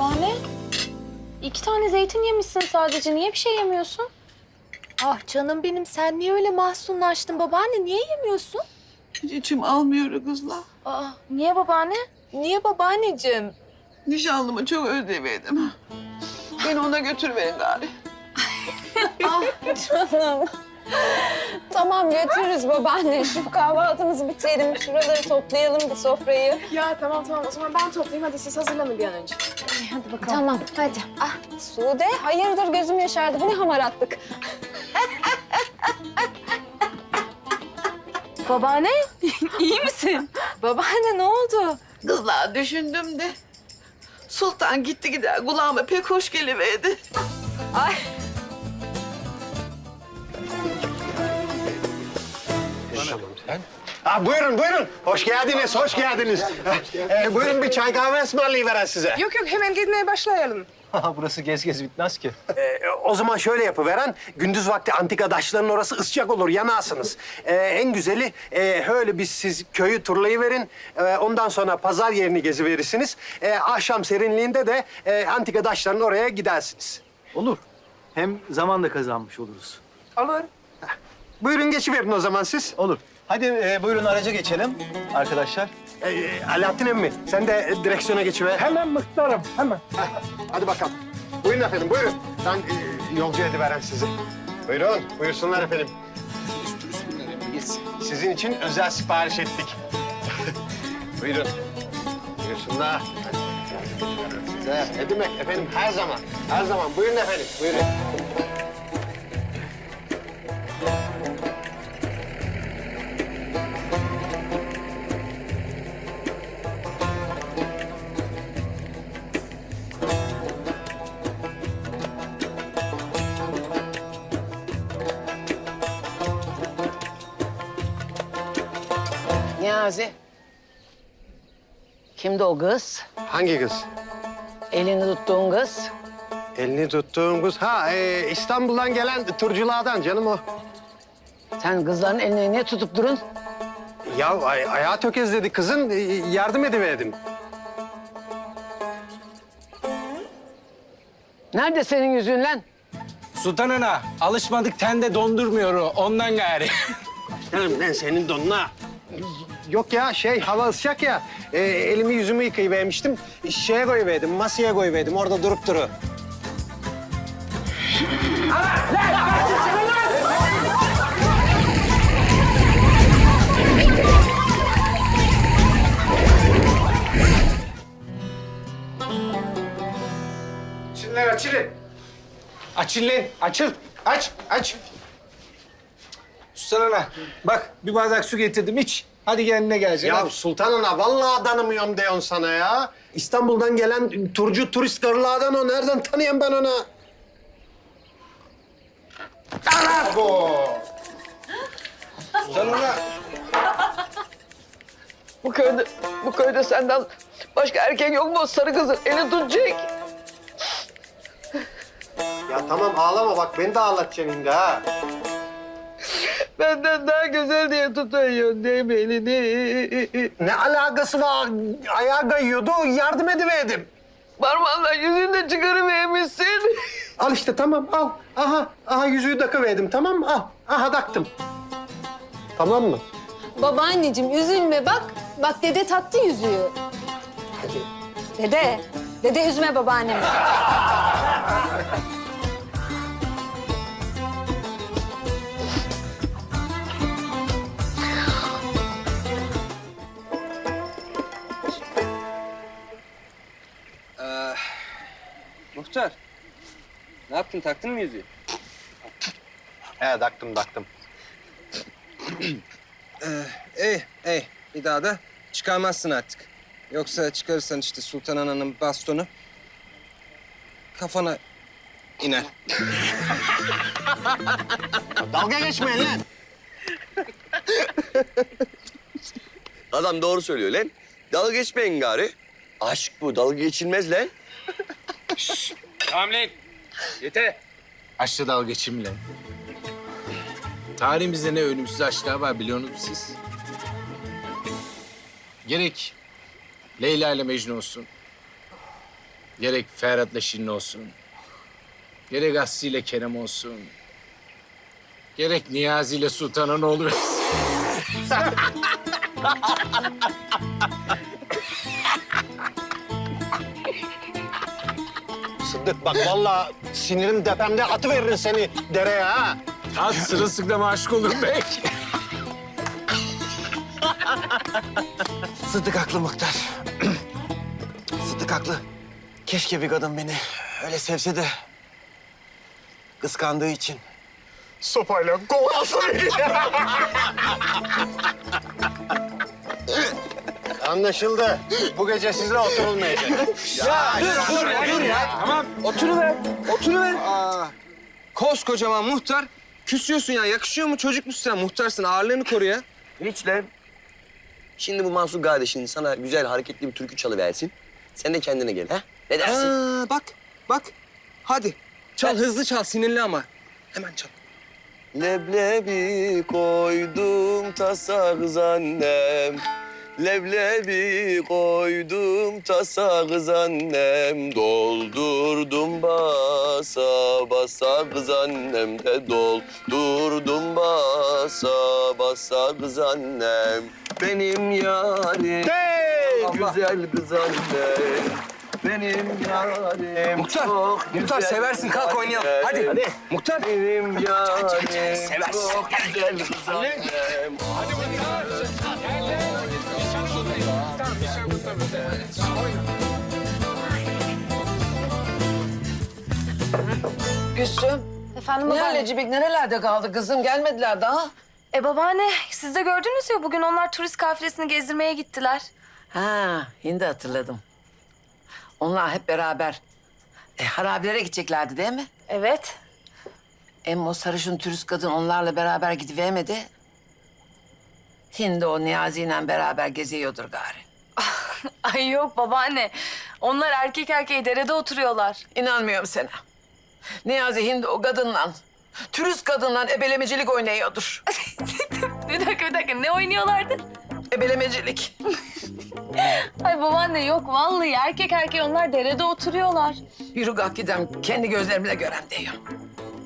Babaanne, iki tane zeytin yemişsin sadece. Niye bir şey yemiyorsun? Ah canım benim sen niye öyle mahzunlaştın babaanne? Niye yemiyorsun? Hiç içim almıyor kızla. Aa, niye babaanne? Niye babaanneciğim? Nişanlımı çok özlemedim. Beni ona götürüverin gari. Ah canım. Tamam götürürüz babaanne. Şu kahvaltımızı bitirelim. Şuraları toplayalım bir sofrayı. Ya tamam tamam o zaman ben toplayayım hadi siz hazırlanın bir an önce. Hadi bakalım. Tamam hadi. Ah Sude hayırdır gözüm yaşardı. Bu ne hamaratlık. Babaanne, iyi misin? Babaanne ne oldu? Kızlar düşündüm de. Sultan gitti gider kulağıma pek hoş geliverdi. Ay Ha, buyurun buyurun. Hoş geldiniz, hoş geldiniz. Ee, buyurun bir çay kahve ısmarlayıveren size. Yok yok hemen gitmeye başlayalım. Burası gez gez bitmez ki. Ee, o zaman şöyle yapıveren, gündüz vakti antika daşların orası ıscak olur, yanarsınız. Ee, en güzeli e, öyle biz siz köyü turlayıverin. Ee, ondan sonra pazar yerini geziverirsiniz. Ee, akşam serinliğinde de e, antika daşların oraya gidersiniz. Olur. Hem zaman da kazanmış oluruz. Olur. Buyurun geçiverin o zaman siz. Olur. Hadi e, buyurun araca geçelim arkadaşlar. Ee, Alaaddin emmi, sen de e, direksiyona geçiver. Hemen mıhtarım, hemen. Hadi bakalım. Buyurun efendim, buyurun. Ben e, yolcu ediveren sizi. Buyurun, buyursunlar efendim. Sizin için özel sipariş ettik. buyurun. Buyursunlar. Size ne demek efendim her zaman, her zaman. Buyurun efendim, buyurun. Niyazi. Kimdi o kız? Hangi kız? Elini tuttuğun kız. Elini tuttuğum kız. Ha, e, İstanbul'dan gelen turculardan canım o. Sen kızların elini niye tutup durun? Ya ay, ayağı tökezledi kızın, e, yardım ediverdim. Nerede senin yüzüğün lan? Sultan Ana, alışmadık tende dondurmuyor o, ondan gari. Canım lan senin donuna. Yok ya şey hava ısıcak ya. E, elimi yüzümü yıkayıvermiştim. Şeye koyuverdim, masaya koyuverdim. Orada durup duru. Açılın açılın. Açıl lan, açıl. Aç, aç. Sultan Ana, bak bir bardak su getirdim iç. Hadi kendine geleceksin. Ya hadi. Sultan Ana vallahi tanımıyorum diyorsun sana ya. İstanbul'dan gelen turcu turist karılardan o. Nereden tanıyayım ben onu? Sultan Ana. Bu köyde, bu köyde senden başka erkek yok mu sarı kızın? Elini tutacak. Ya tamam ağlama bak beni de ağlatacaksın şimdi ha. Benden daha güzel diye tutuyorsun değil mi elini? Ne alakası var? Ayağa kayıyordu, yardım ediverdim. Parmağınla yüzüğünü de çıkarıvermişsin. Al işte tamam al. Aha, aha yüzüğü takıverdim tamam mı? Al, aha taktım. Tamam mı? Babaanneciğim üzülme bak. Bak dede taktı yüzüğü. Dede. Dede üzme babaannemi. Muhtar. Ne yaptın? Taktın mı yüzüğü? He taktım taktım. Ey, ey. Bir daha da çıkarmazsın artık. Yoksa çıkarırsan işte Sultan Ana'nın bastonu kafana iner. Dalga geçmeyin lan. Adam doğru söylüyor lan. Dalga geçmeyin gari. Aşk bu, dalga geçilmez lan. Tamam lan. Yeter. Aşkla dalga geçeyim lan. Tarihimizde ne ölümsüz aşklar var biliyorsunuz siz? Gerek Leyla ile Mecnun olsun. Gerek Ferhat'la Şirin olsun. Gerek Aslı ile Kerem olsun. Gerek Niyazi ile Sultan'ın oğlu. Sıddık bak vallahi sinirim tepemde atıveririm seni dereye ha. At sırılsıklam aşık olur belki. Sıddık haklı Muhtar. Sıddık haklı. Keşke bir kadın beni öyle sevse de kıskandığı için. Sopayla kovalasın beni. Anlaşıldı. Bu gece sizle oturulmayacak. Ya, dur, dur, ya, dur ya. Tamam. Oturuver, oturuver. Aa, koskocaman muhtar. Küsüyorsun ya. Yakışıyor mu? Çocuk musun sen? Muhtarsın. Ağırlığını koru ya. Hiç lan. Şimdi bu Mansur kardeşin sana güzel hareketli bir türkü çalıversin. Sen de kendine gel ha? Ne dersin? Aa, bak, bak. Hadi. Çal, hızlı çal. Sinirli ama. Hemen çal. Leblebi koydum tasa kız annem. Leblebi koydum tasa kız annem. Doldurdum basa basa kız annem de doldurdum basa basa kız annem. Benim yarim güzel kız annem. Benim yarim Muhtar, çok Muhtar güzel seversin. Kalk oynayalım. Hadi. annem. Muhtar. Benim yarim Seversin. çok güzel kız annem. Gülsüm. Efendim babaanne. Nihal'le Cibik nerelerde kaldı kızım? Gelmediler daha. E babaanne siz de gördünüz ya bugün onlar turist kafilesini gezdirmeye gittiler. Ha, şimdi hatırladım. Onlar hep beraber e, harabelere gideceklerdi değil mi? Evet. Hem o sarışın turist kadın onlarla beraber gidivermedi. Şimdi o Niyazi ile beraber geziyordur gari. Ay yok babaanne. Onlar erkek erkeğe derede oturuyorlar. İnanmıyorum sana. Niyazi şimdi o kadınla, turist kadınla ebelemecilik oynuyordur. Bir dakika bir dakika ne oynuyorlardı? ebelemecilik. Ay babaanne yok vallahi erkek erkeğe onlar derede oturuyorlar. Yürü kalk gidelim kendi gözlerimle gören diyorum.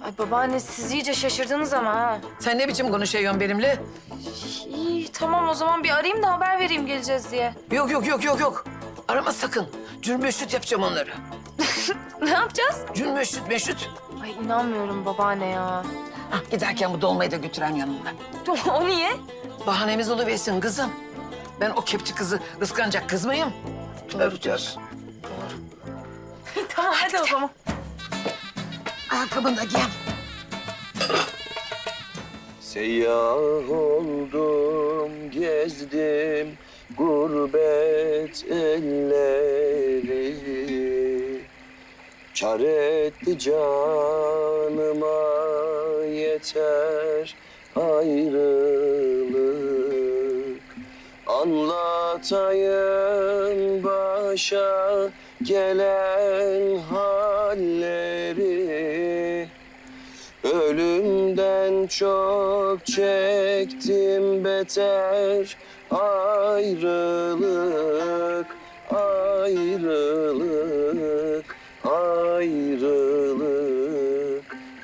Ay babaanne siz iyice şaşırdınız ama ha. Sen ne biçim konuşuyorsun benimle? İyi tamam o zaman bir arayayım da haber vereyim geleceğiz diye. Yok yok yok yok yok. Arama sakın. Cümbüşüt yapacağım onları. Ne yapacağız? Cümbüşüt meşüt. Ay inanmıyorum babaanne ya. Hah, giderken bu dolmayı da götürem yanımda. o niye? Bahanemiz oluversin kızım. Ben o kepçi kızı kıskanacak kız mıyım? Tövbe. tamam hadi o zaman. Ayakkabını da giy. Seyyah oldum, gezdim gurbet elleri. Çar etti canıma yeter ayrılık. Anlatayım başa gelen halleri çok çektim beter. Ayrılık, ayrılık, ayrılık,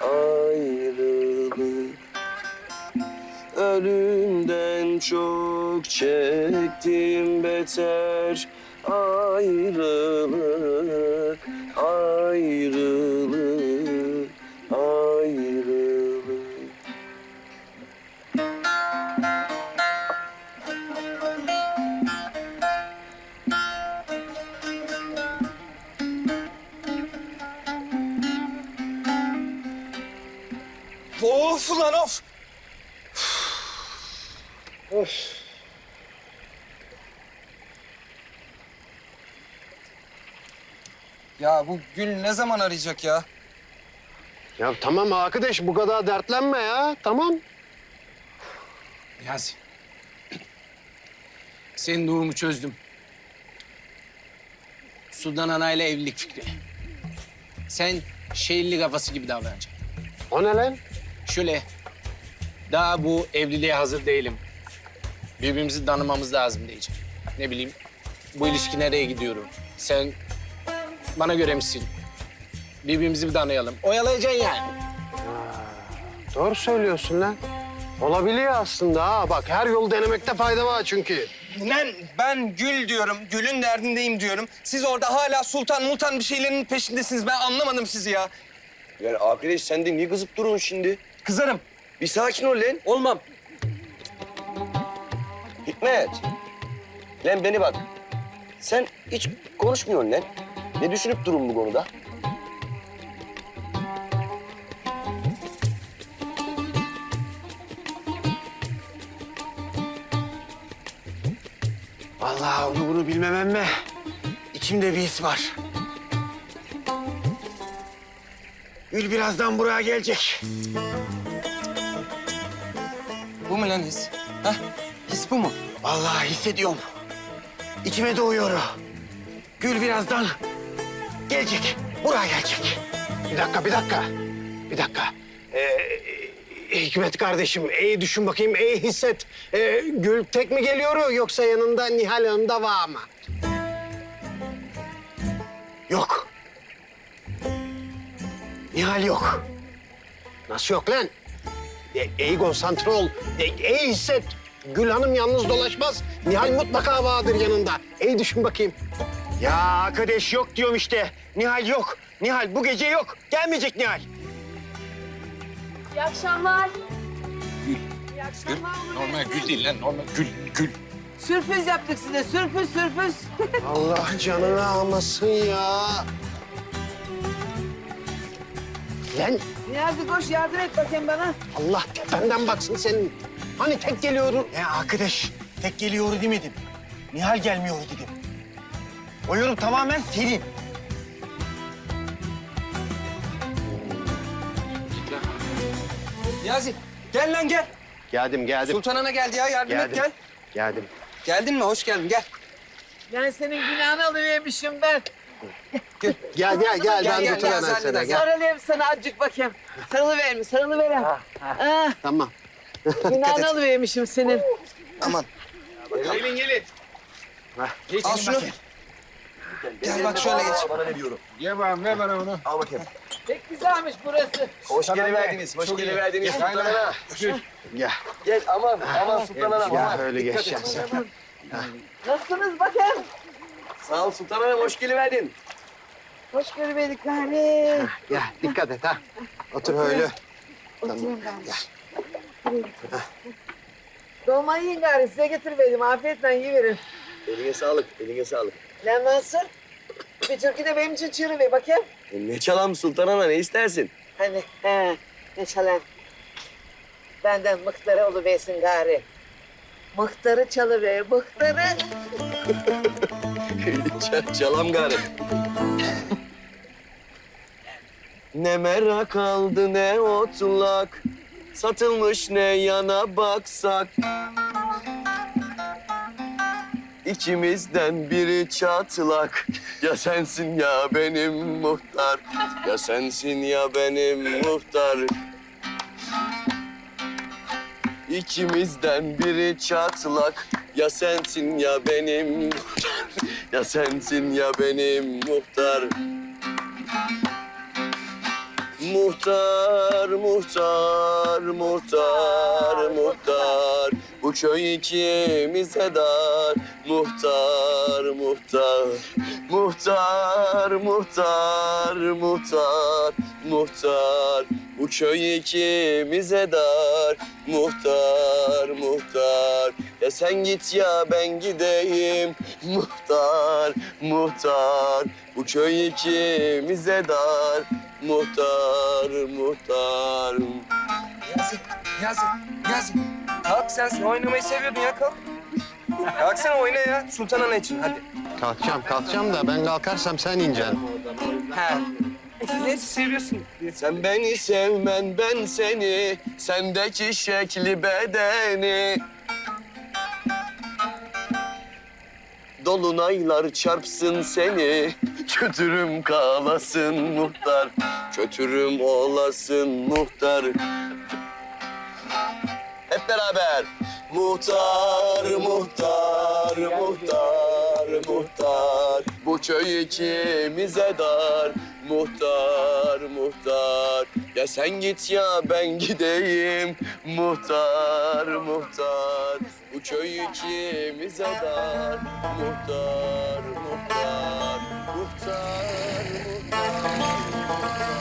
ayrılık. Ölümden çok çektim beter. Ayrılık, ayrılık, Ya bu Gül ne zaman arayacak ya? Ya tamam arkadaş bu kadar dertlenme ya. Tamam. Niyazi. Senin durumu çözdüm. Sudan Ana'yla evlilik fikri. Sen şehirli kafası gibi davranacaksın. O ne lan? Şöyle, daha bu evliliğe hazır değilim. Birbirimizi tanımamız lazım diyeceğim. Ne bileyim, bu ilişki nereye gidiyorum? Sen bana göre misin? Birbirimizi bir tanıyalım. Oyalayacaksın yani. Doğru söylüyorsun lan. Olabiliyor aslında ha. Bak her yolu denemekte fayda var çünkü. Lan ben Gül diyorum, Gül'ün derdindeyim diyorum. Siz orada hala Sultan Multan bir şeylerin peşindesiniz. Ben anlamadım sizi ya. Yani arkadaş sen de niye kızıp durun şimdi? Kızarım. Bir sakin ol lan. Olmam. Hikmet. Lan beni bak. Sen hiç konuşmuyorsun lan. Ne düşünüp durun bu konuda? Vallahi onu bunu bilmemem mi? İçimde bir his var. Gül birazdan buraya gelecek. Bu mu lan his? Hah? His bu mu? Vallahi hissediyorum. İçime doğuyor. Gül birazdan gelecek. Buraya gelecek. Bir dakika, bir dakika. Bir dakika. Ee, Hikmet kardeşim, iyi düşün bakayım, iyi hisset. Ee, Gül tek mi geliyor yoksa yanında Nihal Hanım da var mı? Yok. Nihal yok. Nasıl yok lan? E, iyi konsantre ol, e, iyi hisset. Gül Hanım yalnız dolaşmaz. Nihal mutlaka vardır yanında. İyi düşün bakayım. Ya arkadaş yok diyorum işte. Nihal yok. Nihal bu gece yok. Gelmeyecek Nihal. İyi akşamlar. Normal gül değil lan. Normal gül, gül. Sürpriz yaptık size. Sürpriz sürpriz. Allah canını almasın ya. Lan Niyazi koş yardım et bakayım bana. Allah tependen baksın senin. Hani tek geliyorum. Ya arkadaş tek geliyor demedim. Nihal gelmiyor dedim. O yorum tamamen senin. Niyazi gel lan gel. Geldim, geldim. Sultan Ana geldi ya yardım et Geldim. gel. Geldim. Geldin mi? Hoş geldin gel. Ben senin günahını alıvermişim ben. Gel, gel, gel. Gel, ben gel, gel, ben sen de seni. Gel. Sarılayım sana azıcık bakayım. Sarılıver mi? Sarılıver. Ah, Tamam. Günahını alıvermişim senin. Aman. Gelin gelin. Al şunu. Gel bak şöyle geç. Bana ne diyorum? Ye bana, ver bana onu. Al bakayım. Pek güzelmiş burası. Hoş geliverdiniz. Hoş geliverdiniz Sultan Ana. Gel. Gel aman aman Sultan Ana. Ya öyle geçeceksin. Nasılsınız bakayım? Sağ ol Sultan Ana. Hoş geliverdin. Hoş görmedik hani. Gel, dikkat et ha. Otur öyle. Oturayım ben. Dolma yiyin gari size getirmedim. Afiyetle yiyiverin. Eline sağlık. Eline sağlık. Lan Mansur. Bir türkü de benim için çığırıver bakayım. E, ne çalam Sultan Ana ne istersin? Hani he ne çalan. Benden mıhtarı oluversin gari. Mıhtarı çalıver, mıhtarı. Ç- çalam gari. ne merak aldı ne otlak. Satılmış ne yana baksak. İkimizden biri çatlak. Ya sensin ya benim muhtar. Ya sensin ya benim muhtar. İkimizden biri çatlak. Ya sensin ya benim muhtar. Ya sensin ya benim muhtar. Muhtar, muhtar, muhtar, muhtar. Bu köy ikimize dar. Muhtar, muhtar. Muhtar, muhtar, muhtar, muhtar. Bu köy ikimize dar. Muhtar, muhtar. Ya sen git ya ben gideyim. Muhtar, muhtar. Bu köy ikimize dar. Muhtar, muhtar. Niyazi, Niyazi, Niyazi. Kalk sen, sen oynamayı seviyordun ya kalk. Kalk sen oyna ya Sultan Ana için hadi. Kalkacağım, kalkacağım da ben kalkarsam sen ineceksin. He. Neyse seviyorsun. Sen beni sevmen ben seni Sendeki şekli bedeni Dolunaylar çarpsın seni Kötürüm kalasın muhtar Kötürüm olasın muhtar. Hep beraber. Muhtar, muhtar, muhtar, muhtar. Bu köy ikimize dar. Muhtar, muhtar. Ya sen git ya ben gideyim. Muhtar, muhtar Bu köy ikimize dar Muhtar, muhtar Muhtar, muhtar. Bu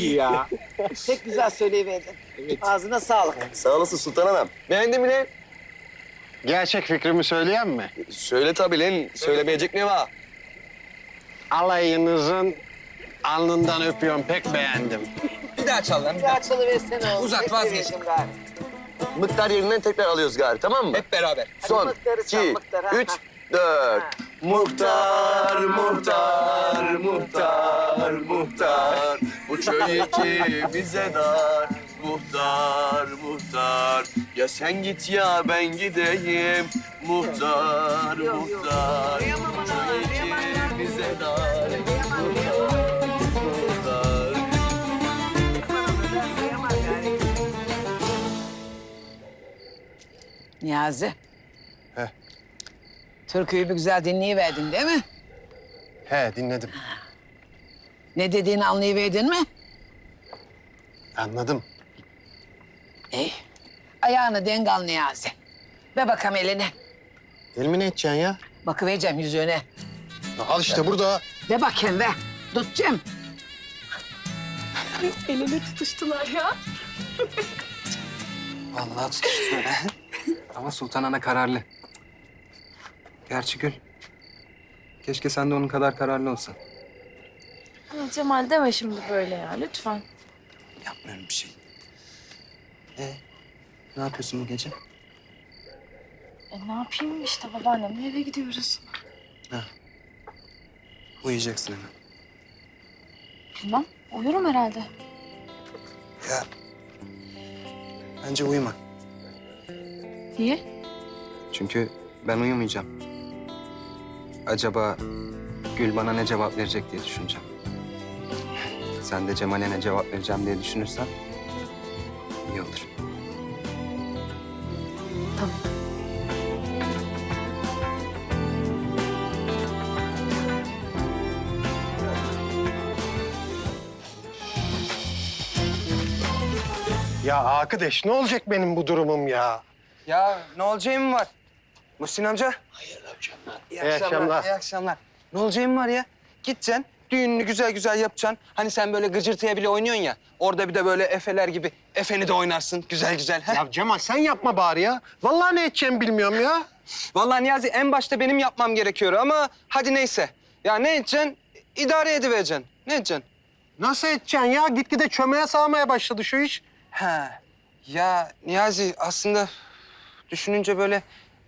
Çok iyi ya. Pek güzel söyleyiverdin. Evet. Ağzına sağlık. Sağ olasın Sultan Hanım. Beğendin mi lan? Gerçek fikrimi söyleyen mi? Söyle tabii lan. Söylemeyecek ne var? Alayınızın alnından öpüyorum. Pek beğendim. Bir daha çal lan. Bir daha çalıversene oğlum. Uzat, Pek vazgeç. gari. Mıktar yerinden tekrar alıyoruz gari tamam mı? Hep beraber. Son, mıktarı çal, iki, ha, üç, ha. dört. Ha. Muhtar, muhtar, muhtar, muhtar. Bu köy bize dar. Muhtar, muhtar. Ya sen git ya ben gideyim. Muhtar, muhtar. Bu köy bize dar. Muhtar, muhtar. Niyazi. He. Türküyü bir güzel dinleyiverdin değil mi? He dinledim. Ne dediğini anlayıverdin mi? Anladım. İyi. Ayağını denk al Niyazi. Ver bakalım eline. Elimi ne edeceksin ya? Bakıvereceğim yüzüne. Al işte burada. De bakayım ver. Tutacağım. Elini tutuştular ya. Vallahi tutuştu öyle. Ama Sultan Ana kararlı. Gerçi Gül. Keşke sen de onun kadar kararlı olsan. Ama Cemal deme şimdi böyle ya lütfen. Yapmıyorum bir şey. Ee, ne yapıyorsun bu gece? E ne yapayım işte babaannemle eve gidiyoruz. Uyuyacaksın hemen. Bilmem uyurum herhalde. Ya. Bence uyuma. Niye? Çünkü ben uyumayacağım. Acaba Gül bana ne cevap verecek diye düşüneceğim. Sen de Cemal'e ne cevap vereceğim diye düşünürsen iyi olur. Ya arkadaş ne olacak benim bu durumum ya? Ya ne olacağım var? Muhsin amca. İyi İyi akşamlar. İyi akşamlar. Ne olacağım var ya? Gideceksin, düğününü güzel güzel yapacaksın. Hani sen böyle gıcırtıya bile oynuyorsun ya. Orada bir de böyle efeler gibi efeni de oynarsın güzel güzel. Heh. Ya Cemal sen yapma bari ya. Vallahi ne edeceğimi bilmiyorum ya. Vallahi Niyazi en başta benim yapmam gerekiyor ama hadi neyse. Ya ne edeceksin? İdare edivereceksin. Ne edeceksin? Nasıl edeceksin ya? Gitgide çömeğe sağmaya başladı şu iş. Ha. Ya Niyazi aslında düşününce böyle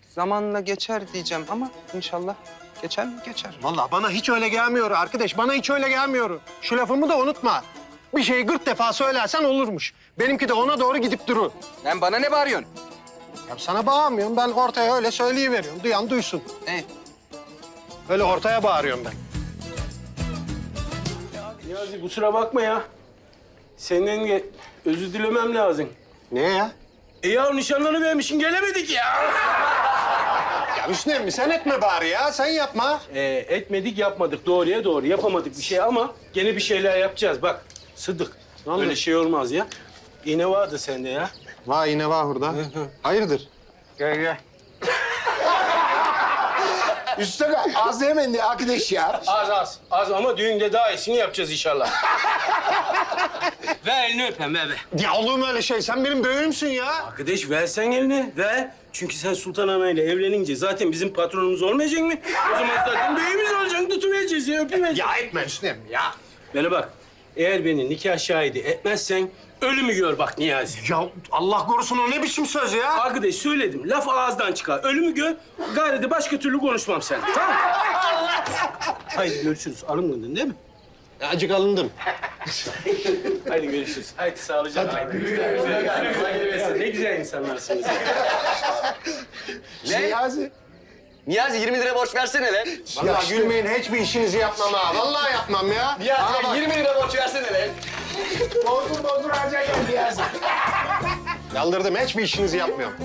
zamanla geçer diyeceğim ama inşallah geçer mi? Geçer. Vallahi bana hiç öyle gelmiyor arkadaş. Bana hiç öyle gelmiyor. Şu lafımı da unutma. Bir şeyi 40 defa söylersen olurmuş. Benimki de ona doğru gidip durur. Lan bana ne bağırıyorsun? Ya sana bağırmıyorum. Ben ortaya öyle söyleyiveriyorum. Duyan duysun. Ne? Öyle ortaya bağırıyorum ben. Niyazi kusura bakma ya. Senden ge- özür dilemem lazım. Niye ya? E ya nişanlını vermişsin gelemedik ya. Ya Hüsnü emmi sen etme bari ya. Sen yapma. E, etmedik yapmadık doğruya doğru yapamadık bir şey ama gene bir şeyler yapacağız bak. Sıdık. Öyle şey olmaz ya. İğne vardı sende ya. Vay yine var burada. Hayırdır? Gel gel. Üstüne az yemeyin diye arkadaş ya. Az az. Az ama düğünde daha iyisini yapacağız inşallah. ver elini öpem ver ver. Ya olur mu öyle şey? Sen benim büyüğümsün ya. Arkadaş versen elini ver. Çünkü sen Sultan Ana ile evlenince zaten bizim patronumuz olmayacak mı? O zaman zaten büyüğümüz olacak. Tutuvereceğiz ya öpüvereceğiz. Ya etme Hüsnü emmi ya. Bana bak. Eğer beni nikah şahidi etmezsen ölümü gör bak Niyazi. Ya Allah korusun o ne biçim söz ya? Arkadaş söyledim. Laf ağızdan çıkar. Ölümü gör. Gayrı de başka türlü konuşmam sen. Tamam Haydi görüşürüz. Alınmadın değil mi? Acık alındım. Haydi görüşürüz. Haydi sağlıcakla. Haydi. Ne güzel insanlarsınız. Ya. Niyazi. Niyazi 20 lira borç versene lan. Vallahi gülmeyin hiçbir işinizi yapmam ha. Vallahi yapmam ya. Niyazi lan 20 lira borç versene lan. Bozdur bozdur harca gel Niyazi. Yaldırdım hiçbir işinizi yapmıyorum.